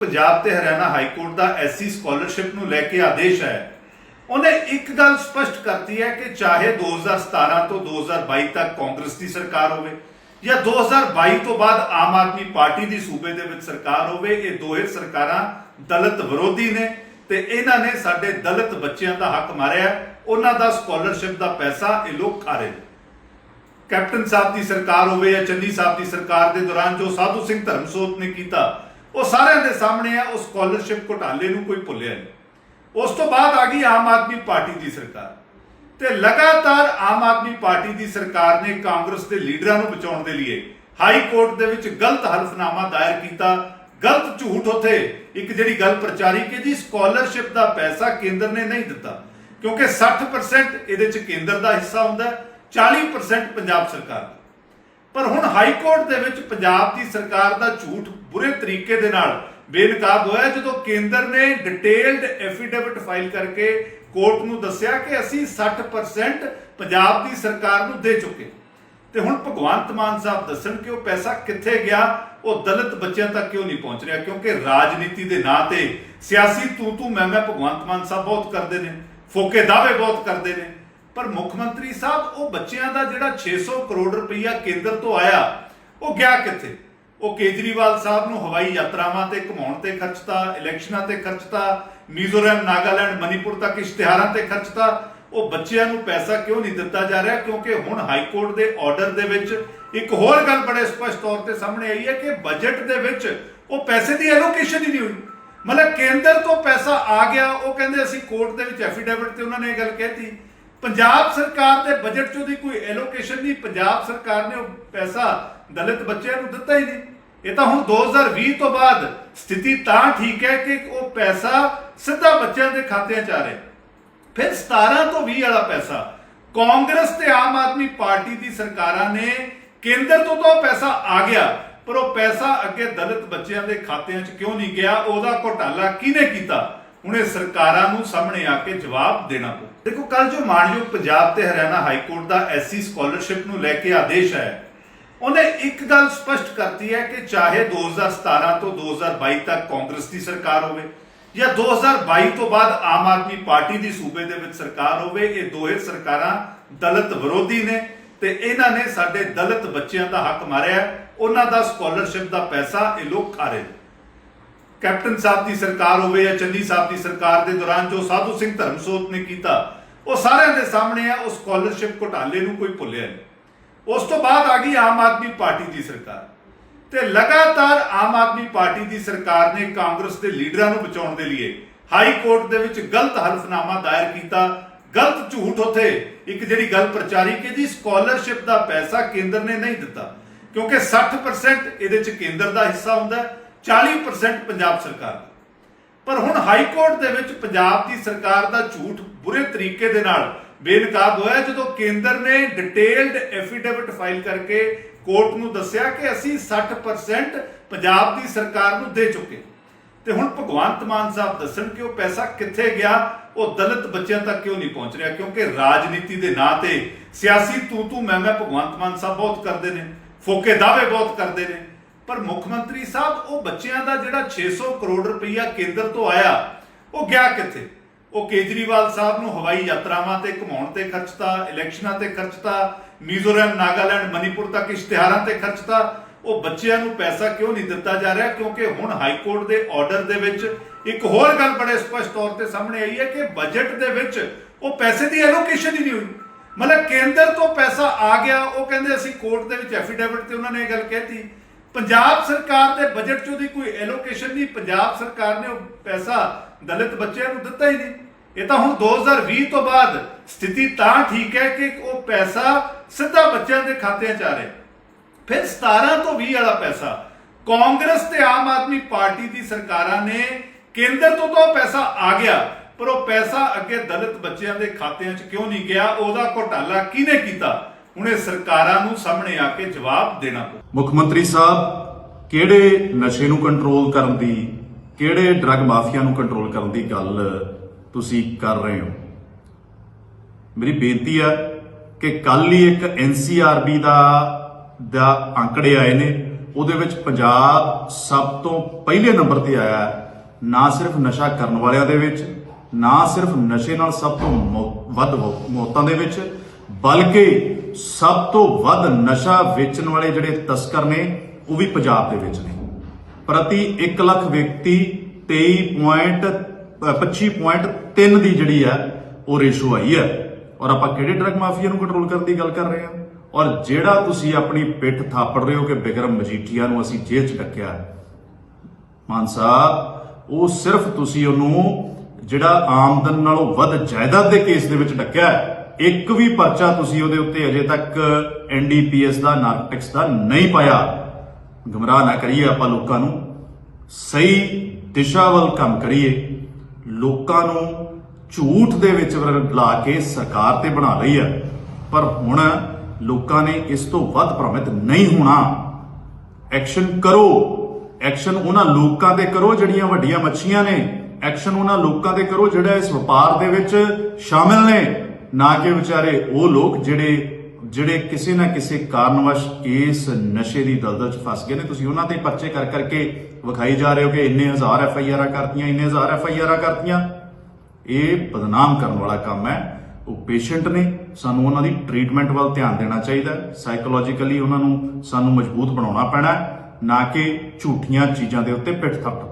ਪੰਜਾਬ ਤੇ Haryana high court ਦਾ SC scholarship ਨੂੰ ਲੈ ਕੇ ਆਦੇਸ਼ ਹੈ। ਉਹਨੇ ਇੱਕ ਗੱਲ ਸਪਸ਼ਟ ਕਰਤੀ ਹੈ ਕਿ ਚਾਹੇ 2017 ਤੋਂ 2022 ਤੱਕ ਕਾਂਗਰਸ ਦੀ ਸਰਕਾਰ ਹੋਵੇ ਜਾਂ 2022 ਤੋਂ ਬਾਅਦ ਆਮ ਆਦਮੀ ਪਾਰਟੀ ਦੀ ਸੂਬੇ ਦੇ ਵਿੱਚ ਸਰਕਾਰ ਹੋਵੇ, ਇਹ ਦੋਹੇ ਸਰਕਾਰਾਂ ਦਲਿਤ ਵਿਰੋਧੀ ਨੇ ਤੇ ਇਹਨਾਂ ਨੇ ਸਾਡੇ ਦਲਿਤ ਬੱਚਿਆਂ ਦਾ ਹੱਕ ਮਾਰਿਆ, ਉਹਨਾਂ ਦਾ ਸਕਾਲਰਸ਼ਿਪ ਦਾ ਪੈਸਾ ਇਹ ਲੋਕ ਖਾ ਰਹੇ ਨੇ। ਕੈਪਟਨ ਸਾਹਿਬ ਦੀ ਸਰਕਾਰ ਹੋਵੇ ਜਾਂ ਚੰਨੀ ਸਾਹਿਬ ਦੀ ਸਰਕਾਰ ਦੇ ਦੌਰਾਨ ਜੋ ਸਾਧੂ ਸਿੰਘ ਧਰਮਸੋਤ ਨੇ ਕੀਤਾ ਉਹ ਸਾਰਿਆਂ ਦੇ ਸਾਹਮਣੇ ਆ ਉਹ ਸਕਾਲਰਸ਼ਿਪ ਘੁਟਾਲੇ ਨੂੰ ਕੋਈ ਭੁੱਲਿਆ ਨਹੀਂ। ਉਸ ਤੋਂ ਬਾਅਦ ਆ ਗਈ ਆਮ ਆਦਮੀ ਪਾਰਟੀ ਦੀ ਸਰਕਾਰ। ਤੇ ਲਗਾਤਾਰ ਆਮ ਆਦਮੀ ਪਾਰਟੀ ਦੀ ਸਰਕਾਰ ਨੇ ਕਾਂਗਰਸ ਦੇ ਲੀਡਰਾਂ ਨੂੰ ਬਚਾਉਣ ਦੇ ਲਈ ਹਾਈ ਕੋਰਟ ਦੇ ਵਿੱਚ ਗਲਤ ਹਲਫਨਾਮਾ ਦਾਇਰ ਕੀਤਾ। ਗਲਤ ਝੂਠ ਉਥੇ ਇੱਕ ਜਿਹੜੀ ਗੱਲ ਪ੍ਰਚਾਰੀ ਕਿ ਜੀ ਸਕਾਲਰਸ਼ਿਪ ਦਾ ਪੈਸਾ ਕੇਂਦਰ ਨੇ ਨਹੀਂ ਦਿੱਤਾ। ਕਿਉਂਕਿ 60% ਇਹਦੇ ਚ ਕੇਂਦਰ ਦਾ ਹਿੱਸਾ ਹੁੰਦਾ ਹੈ, 40% ਪੰਜਾਬ ਸਰਕਾਰ ਦਾ। ਪਰ ਹੁਣ ਹਾਈ ਕੋਰਟ ਦੇ ਵਿੱਚ ਪੰਜਾਬ ਦੀ ਸਰਕਾਰ ਦਾ ਝੂਠ ਬੁਰੇ ਤਰੀਕੇ ਦੇ ਨਾਲ ਬੇਨਕਾਬ ਹੋਇਆ ਜਦੋਂ ਕੇਂਦਰ ਨੇ ਡਿਟੇਲਡ ਐਫੀਡੇਵਿਟ ਫਾਈਲ ਕਰਕੇ ਕੋਰਟ ਨੂੰ ਦੱਸਿਆ ਕਿ ਅਸੀਂ 60% ਪੰਜਾਬ ਦੀ ਸਰਕਾਰ ਨੂੰ ਦੇ ਚੁੱਕੇ ਤੇ ਹੁਣ ਭਗਵੰਤ ਮਾਨ ਸਾਹਿਬ ਦੱਸਣ ਕਿ ਉਹ ਪੈਸਾ ਕਿੱਥੇ ਗਿਆ, ਉਹ ਦਲਿਤ ਬੱਚਿਆਂ ਤੱਕ ਕਿਉਂ ਨਹੀਂ ਪਹੁੰਚ ਰਿਹਾ? ਕਿਉਂਕਿ ਰਾਜਨੀਤੀ ਦੇ ਨਾਂ ਤੇ ਸਿਆਸੀ ਤੂੰ ਤੂੰ ਮੈਂ ਮੈਂ ਭਗਵੰਤ ਮਾਨ ਸਾਹਿਬ ਬਹੁਤ ਕਰਦੇ ਨੇ, ਫੋਕੇ ਦਾਅਵੇ ਬਹੁਤ ਕਰਦੇ ਨੇ। ਪਰ ਮੁੱਖ ਮੰਤਰੀ ਸਾਹਿਬ, ਉਹ ਬੱਚਿਆਂ ਦਾ ਜਿਹੜਾ 600 ਕਰੋੜ ਰੁਪਈਆ ਕੇਂਦਰ ਤੋਂ ਆਇਆ, ਉਹ ਗਿਆ ਕਿੱਥੇ? ਉਹ ਕੇਜਰੀਵਾਲ ਸਾਹਿਬ ਨੂੰ ਹਵਾਈ ਯਾਤਰਾਵਾਂ ਤੇ ਘੁਮਾਉਣ ਤੇ ਖਰਚਤਾ, ਇਲੈਕਸ਼ਨਾਂ ਤੇ ਖਰਚਤਾ, ਮੀਜ਼ੋਰਮ, ਨਾਗਾਲੈਂਡ, ਮਨੀਪੁਰ ਤੱਕ ਇਸ਼ਤਿਹਾਰਾਂ ਤੇ ਖਰਚਤਾ। ਉਹ ਬੱਚਿਆਂ ਨੂੰ ਪੈਸਾ ਕਿਉਂ ਨਹੀਂ ਦਿੱਤਾ ਜਾ ਰਿਹਾ? ਕਿਉਂਕਿ ਹੁਣ ਹਾਈ ਕੋਰਟ ਦੇ ਆਰਡਰ ਦੇ ਵਿੱਚ ਇੱਕ ਹੋਰ ਗੱਲ ਬੜੇ ਸਪਸ਼ਟ ਤੌਰ ਤੇ ਸਾਹਮਣੇ ਆਈ ਹੈ ਕਿ ਬਜਟ ਦੇ ਵਿੱਚ ਉਹ ਪੈਸੇ ਦੀ ਐਲੋਕੇਸ਼ਨ ਹੀ ਨਹੀਂ ਹੋਈ। ਮਤਲਬ ਕੇਂਦਰ ਤੋਂ ਪੈਸਾ ਆ ਗਿਆ, ਉਹ ਕਹਿੰਦੇ ਅਸੀਂ ਕੋਰਟ ਦੇ ਵਿੱਚ ਐਫੀਡੇਵਿਟ ਤੇ ਉਹਨਾਂ ਨੇ ਇਹ ਗੱਲ ਕਹਿਤੀ। ਪੰਜਾਬ ਸਰਕਾਰ ਦੇ ਬਜਟ 'ਚ ਉਹਦੀ ਕੋਈ ਐਲੋਕੇਸ਼ਨ ਨਹੀਂ, ਪੰਜਾਬ ਸਰਕਾਰ ਨੇ ਉਹ ਪੈਸਾ ਦਲਿਤ ਬੱਚਿਆਂ ਨੂੰ ਦਿੱਤਾ ਹੀ ਨਹੀਂ। ਇਹ ਤਾਂ ਹੁਣ 2020 ਤੋਂ ਬਾਅਦ ਸਥਿਤੀ ਤਾਂ ਠੀਕ ਹੈ ਕਿ ਉਹ ਪੈਸਾ ਸਿੱਧਾ ਬੱਚਿਆਂ ਦੇ ਖਾਤਿਆਂ 'ਚ ਆ ਰਿਹਾ। ਫਿਰ 17 ਤੋਂ 20 ਵਾਲਾ ਪੈਸਾ ਕਾਂਗਰਸ ਤੇ ਆਮ ਆਦਮੀ ਪਾਰਟੀ ਦੀ ਸਰਕਾਰਾਂ ਨੇ ਕੇਂਦਰ ਤੋਂ ਤਾਂ ਪੈਸਾ ਆ ਗਿਆ, ਪਰ ਉਹ ਪੈਸਾ ਅੱਗੇ ਦਲਿਤ ਬੱਚਿਆਂ ਦੇ ਖਾਤਿਆਂ 'ਚ ਕਿਉਂ ਨਹੀਂ ਗਿਆ? ਉਹਦਾ ਘੋਟਾਲਾ ਕਿਹਨੇ ਕੀਤਾ? ਹੁਣ ਇਹ ਸਰਕਾਰਾਂ ਨੂੰ ਸਾਹਮਣੇ ਆ ਕੇ ਜਵਾਬ ਦੇਣਾ ਪਊ। ਦੇਖੋ ਕੱਲ ਜੋ ਮਾਨਯੋਗ ਪੰਜਾਬ ਤੇ ਹਰਿਆਣਾ ਹਾਈ ਕੋਰਟ ਦਾ ਐਸਸੀ ਸਕਾਲਰਸ਼ਿਪ ਨੂੰ ਲੈ ਕੇ ਆਦੇਸ਼ ਹੈ ਉਹਨੇ ਇੱਕ ਗੱਲ ਸਪਸ਼ਟ ਕਰਤੀ ਹੈ ਕਿ ਚਾਹੇ 2017 ਤੋਂ 2022 ਤੱਕ ਕਾਂਗਰਸ ਦੀ ਸਰਕਾਰ ਹੋਵੇ ਜਾਂ 2022 ਤੋਂ ਬਾਅਦ ਆਮ ਆਦਮੀ ਪਾਰਟੀ ਦੀ ਸੂਬੇ ਦੇ ਵਿੱਚ ਸਰਕਾਰ ਹੋਵੇ, ਇਹ ਦੋਹੇ ਸਰਕਾਰਾਂ ਦਲਿਤ ਵਿਰੋਧੀ ਨੇ ਤੇ ਇਹਨਾਂ ਨੇ ਸਾਡੇ ਦਲਿਤ ਬੱਚਿਆਂ ਦਾ ਹੱਕ ਮਾਰਿਆ, ਉਹਨਾਂ ਦਾ ਸਕਾਲਰਸ਼ਿਪ ਦਾ ਪੈਸਾ ਇਹ ਲੋਕ ਖਾ ਰਹੇ ਨੇ। ਕੈਪਟਨ ਸਾਹਿਬ ਦੀ ਸਰਕਾਰ ਹੋਵੇ ਜਾਂ ਚੰਨੀ ਸਾਹਿਬ ਦੀ ਸਰਕਾਰ ਦੇ ਦੌਰਾਨ ਜੋ ਸਾਧੂ ਸਿੰਘ ਧਰਮਸੋਤ ਨੇ ਕੀਤਾ ਉਹ ਸਾਰਿਆਂ ਦੇ ਸਾਹਮਣੇ ਆ ਉਹ ਸਕਾਲਰਸ਼ਿਪ ਘੁਟਾਲੇ ਨੂੰ ਕੋਈ ਭੁੱਲਿਆ ਨਹੀਂ। ਉਸ ਤੋਂ ਬਾਅਦ ਆ ਗਈ ਆਮ ਆਦਮੀ ਪਾਰਟੀ ਦੀ ਸਰਕਾਰ। ਤੇ ਲਗਾਤਾਰ ਆਮ ਆਦਮੀ ਪਾਰਟੀ ਦੀ ਸਰਕਾਰ ਨੇ ਕਾਂਗਰਸ ਦੇ ਲੀਡਰਾਂ ਨੂੰ ਬਚਾਉਣ ਦੇ ਲਈ ਹਾਈ ਕੋਰਟ ਦੇ ਵਿੱਚ ਗਲਤ ਹਲਫਨਾਮਾ ਦਾਇਰ ਕੀਤਾ। ਗਲਤ ਝੂਠ ਉਥੇ ਇੱਕ ਜਿਹੜੀ ਗੱਲ ਪ੍ਰਚਾਰੀ ਕਿ ਜੀ ਸਕਾਲਰਸ਼ਿਪ ਦਾ ਪੈਸਾ ਕੇਂਦਰ ਨੇ ਨਹੀਂ ਦਿੱਤਾ। ਕਿਉਂਕਿ 60% ਇਹਦੇ ਚ ਕੇਂਦਰ ਦਾ ਹਿੱਸਾ ਹੁੰਦਾ ਹੈ, 40% ਪੰਜਾਬ ਸਰਕਾਰ ਦਾ। ਪਰ ਹੁਣ ਹਾਈ ਕੋਰਟ ਦੇ ਵਿੱਚ ਪੰਜਾਬ ਦੀ ਸਰਕਾਰ ਦਾ ਝੂਠ ਬੁਰੇ ਤਰੀਕੇ ਦੇ ਨਾਲ ਬੇਨਕਾਬ ਹੋਇਆ ਜਦੋਂ ਕੇਂਦਰ ਨੇ ਡਿਟੇਲਡ ਐਫੀਡੇਵਿਟ ਫਾਈਲ ਕਰਕੇ ਕੋਰਟ ਨੂੰ ਦੱਸਿਆ ਕਿ ਅਸੀਂ 60% ਪੰਜਾਬ ਦੀ ਸਰਕਾਰ ਨੂੰ ਦੇ ਚੁੱਕੇ ਤੇ ਹੁਣ ਭਗਵੰਤ ਮਾਨ ਸਾਹਿਬ ਦੱਸਣ ਕਿ ਉਹ ਪੈਸਾ ਕਿੱਥੇ ਗਿਆ, ਉਹ ਦਲਿਤ ਬੱਚਿਆਂ ਤੱਕ ਕਿਉਂ ਨਹੀਂ ਪਹੁੰਚ ਰਿਹਾ, ਕਿਉਂਕਿ ਰਾਜਨੀਤੀ ਦੇ ਨਾਂ ਤੇ ਸਿਆਸੀ ਤੂੰ ਤੂੰ ਮੈਂ ਮੈਂ ਭਗਵੰਤ ਮਾਨ ਸਾਹਿਬ ਬਹੁਤ ਕਰਦੇ ਨੇ, ਫੋਕੇ ਦਾਅਵੇ ਬਹੁਤ ਕਰਦੇ ਨੇ। ਪਰ ਮੁੱਖ ਮੰਤਰੀ ਸਾਹਿਬ, ਉਹ ਬੱਚਿਆਂ ਦਾ ਜਿਹੜਾ 600 ਕਰੋੜ ਰੁਪਈਆ ਕੇਂਦਰ ਤੋਂ ਆਇਆ, ਉਹ ਗਿਆ ਕਿੱਥੇ? ਉਹ ਕੇਜਰੀਵਾਲ ਸਾਹਿਬ ਨੂੰ ਹਵਾਈ ਯਾਤਰਾਵਾਂ ਤੇ ਘੁਮਾਉਣ ਤੇ ਖਰਚਤਾ, ਇਲੈਕਸ਼ਨਾਂ ਤੇ ਖਰਚਤਾ, ਮਿਜ਼ੋਰਮ, ਨਾਗਾਲੈਂਡ, ਮਨੀਪੁਰ ਤੱਕ ਇਸ਼ਤਿਹਾਰਾਂ ਤੇ ਖਰਚਤਾ। ਉਹ ਬੱਚਿਆਂ ਨੂੰ ਪੈਸਾ ਕਿਉਂ ਨਹੀਂ ਦਿੱਤਾ ਜਾ ਰਿਹਾ? ਕਿਉਂਕਿ ਹੁਣ ਹਾਈ ਕੋਰਟ ਦੇ ਆਰਡਰ ਦੇ ਵਿੱਚ ਇੱਕ ਹੋਰ ਗੱਲ ਬੜੇ ਸਪਸ਼ਟ ਤੌਰ ਤੇ ਸਾਹਮਣੇ ਆਈ ਹੈ ਕਿ ਬਜਟ ਦੇ ਵਿੱਚ ਉਹ ਪੈਸੇ ਦੀ ਐਲੋਕੇਸ਼ਨ ਹੀ ਨਹੀਂ ਹੋਈ। ਮਤਲਬ ਕੇਂਦਰ ਤੋਂ ਪੈਸਾ ਆ ਗਿਆ, ਉਹ ਕਹਿੰਦੇ ਅਸੀਂ ਕੋਰਟ ਦੇ ਵਿੱਚ ਐਫੀਡੇਵਿਟ ਤੇ ਉਹਨਾਂ ਨੇ ਇਹ ਗੱਲ ਕਹਿਤੀ। ਪੰਜਾਬ ਸਰਕਾਰ ਦੇ ਬਜਟ 'ਚ ਉਹਦੀ ਕੋਈ ਐਲੋਕੇਸ਼ਨ ਨਹੀਂ। ਪੰਜਾਬ ਸਰਕਾਰ ਨੇ ਉਹ ਪੈਸਾ ਦਲਿਤ ਬੱਚਿਆਂ ਨੂੰ ਦਿੱਤਾ ਹੀ ਨਹੀਂ। ਇਹ ਤਾਂ ਹੁਣ 2020 ਤੋਂ ਬਾਅਦ ਸਥਿਤੀ ਤਾਂ ਠੀਕ ਹੈ ਕਿ ਉਹ ਪੈਸਾ ਸਿੱਧਾ ਬੱਚਿਆਂ ਦੇ ਖਾਤਿਆਂ 'ਚ ਆ ਰਿਹਾ। ਫਿਰ 17 ਤੋਂ 20 ਵਾਲਾ ਪੈਸਾ ਕਾਂਗਰਸ ਤੇ ਆਮ ਆਦਮੀ ਪਾਰਟੀ ਦੀ ਸਰਕਾਰਾਂ ਨੇ, ਕੇਂਦਰ ਤੋਂ ਤਾਂ ਉਹ ਪੈਸਾ ਆ ਗਿਆ, ਪਰ ਉਹ ਪੈਸਾ ਅੱਗੇ ਦਲਿਤ ਬੱਚਿਆਂ ਦੇ ਖਾਤਿਆਂ 'ਚ ਕਿਉਂ ਨਹੀਂ ਗਿਆ? ਉਹਦਾ ਘੋਟਾਲਾ ਕਿਹਨੇ ਕੀਤਾ? ਹੁਣ ਸਰਕਾਰਾਂ ਨੂੰ ਸਾਹਮਣੇ ਆ ਕੇ ਜਵਾਬ ਦੇਣਾ ਪਊ। ਮੁੱਖ ਮੰਤਰੀ ਸਾਹਿਬ, ਕਿਹੜੇ ਨਸ਼ੇ ਨੂੰ ਕੰਟਰੋਲ ਕਰਨ ਦੀ, ਕਿਹੜੇ ਡਰੱਗ ਮਾਫੀਆ ਨੂੰ ਕੰਟਰੋਲ ਕਰਨ ਦੀ ਗੱਲ ਤੁਸੀਂ ਕਰ ਰਹੇ ਹੋ? ਮੇਰੀ ਬੇਨਤੀ ਆ ਕਿ ਕੱਲ ਹੀ ਇੱਕ ਐਨਸੀਆਰਬੀ ਦਾ ਦਾ ਅੰਕੜੇ ਆਏ ਨੇ। ਉਹਦੇ ਵਿੱਚ ਪੰਜਾਬ ਸਭ ਤੋਂ ਪਹਿਲੇ ਨੰਬਰ ਤੇ ਆਇਆ ਨਾ ਸਿਰਫ ਨਸ਼ਾ ਕਰਨ ਵਾਲਿਆਂ ਦੇ ਵਿੱਚ, ਨਾ ਸਿਰਫ ਨਸ਼ੇ ਨਾਲ ਸਭ ਤੋਂ ਵੱਧ ਮੌਤਾਂ ਦੇ ਵਿੱਚ, ਬਲਕਿ ਸਭ ਤੋਂ ਵੱਧ ਨਸ਼ਾ ਵੇਚਣ ਵਾਲੇ ਜਿਹੜੇ ਤਸਕਰ ਨੇ, ਉਹ ਵੀ ਪੰਜਾਬ ਦੇ ਵਿੱਚ ਨੇ। ਪ੍ਰਤੀ 1 ਲੱਖ ਵਿਅਕਤੀ 23.25.3 ਦੀ ਜਿਹੜੀ ਹੈ ਉਹ ਰੇਸ਼ੋ ਆਈ ਹੈ ਔਰ ਆਪਾਂ ਕਿਹੜੇ ਡਰਗ ਮਾਫੀਆ ਨੂੰ ਕੰਟਰੋਲ ਕਰਨ ਦੀ ਗੱਲ ਕਰ ਰਹੇ ਹਾਂ ਔਰ ਜਿਹੜਾ ਤੁਸੀਂ ਆਪਣੀ ਪਿੱਠ ਥਾਪੜ ਰਹੇ ਹੋ ਕਿ ਬਿਕਰਮ ਮਜੀਠੀਆ ਨੂੰ ਅਸੀਂ ਜੇਲ੍ਹ 'ਚ ਡੱਕਿਆ ਮਾਨ ਸਾਹਿਬ, ਉਹ ਸਿਰਫ ਤੁਸੀਂ ਉਹਨੂੰ ਜਿਹੜਾ ਆਮਦਨ ਨਾਲੋਂ ਵੱਧ ਜਾਇਦਾਦ ਦੇ ਕੇਸ ਦੇ ਵਿੱਚ ਡੱਕਿਆ ਹੈ। ਇੱਕ ਵੀ ਪਰਚਾ ਤੁਸੀਂ ਉਹਦੇ ਉੱਤੇ ਅਜੇ ਤੱਕ ਐਨਡੀਪੀਐਸ ਦਾ ਨਾਰਕਟਿਕਸ ਦਾ ਨਹੀਂ ਪਾਇਆ। ਗਮਰਾਹ ਨਾ ਕਰੀਏ ਆਪਾਂ ਲੋਕਾਂ ਨੂੰ। ਸਹੀ ਦਿਸ਼ਾ ਵੱਲ ਕੰਮ ਕਰੀਏ। ਲੋਕਾਂ ਨੂੰ ਝੂਠ ਦੇ ਵਿੱਚ ਲਾ ਕੇ ਸਰਕਾਰ ਤੇ ਬਣਾ ਲਈ ਹੈ ਪਰ ਹੁਣ ਲੋਕਾਂ ਨੇ ਇਸ ਤੋਂ ਵੱਧ ਭ੍ਰਮਿਤ ਨਹੀਂ ਹੋਣਾ। ਐਕਸ਼ਨ ਕਰੋ। ਐਕਸ਼ਨ ਉਹਨਾਂ ਲੋਕਾਂ ਤੇ ਕਰੋ ਜਿਹੜੀਆਂ ਵੱਡੀਆਂ ਮੱਛੀਆਂ ਨੇ। ਐਕਸ਼ਨ ਉਹਨਾਂ ਲੋਕਾਂ ਤੇ ਕਰੋ ਜਿਹੜਾ ਇਸ ਵਪਾਰ ਦੇ ਵਿੱਚ ਸ਼ਾਮਿਲ ਨੇ। ਨਾ ਕਿ ਵਿਚਾਰੇ ਉਹ ਲੋਕ ਜਿਹੜੇ ਜਿਹੜੇ ਕਿਸੇ ਨਾ ਕਿਸੇ ਕਾਰਨਵਸ਼ ਇਸ ਨਸ਼ੇ ਦੀ ਦਲਦਲ 'ਚ ਫਸ ਗਏ ਨੇ। ਤੁਸੀਂ ਉਹਨਾਂ ਤੇ ਪਰਚੇ ਕਰ ਕਰਕੇ ਵਿਖਾਈ ਜਾ ਰਹੇ ਹੋ ਕਿ ਇੰਨੇ ਹਜ਼ਾਰ ਐਫ ਆਈ ਆਰਾਂ ਕਰਤੀਆਂ, ਇੰਨੇ ਹਜ਼ਾਰ ਐਫ ਆਈ ਆਰਾਂ ਕਰਤੀਆਂ। ਇਹ ਬਦਨਾਮ ਕਰਨ ਵਾਲਾ ਕੰਮ ਹੈ। ਉਹ ਪੇਸ਼ੈਂਟ ਨੇ, ਸਾਨੂੰ ਉਹਨਾਂ ਦੀ ਟ੍ਰੀਟਮੈਂਟ ਵੱਲ ਧਿਆਨ ਦੇਣਾ ਚਾਹੀਦਾ ਹੈ। ਸਾਈਕੋਲੋਜੀਕਲੀ ਉਹਨਾਂ ਨੂੰ ਸਾਨੂੰ ਮਜ਼ਬੂਤ ਬਣਾਉਣਾ ਪੈਣਾ ਨਾ ਕਿ ਝੂਠੀਆਂ ਚੀਜ਼ਾਂ ਦੇ ਉੱਤੇ ਪਿੱਠ ਥੱਪ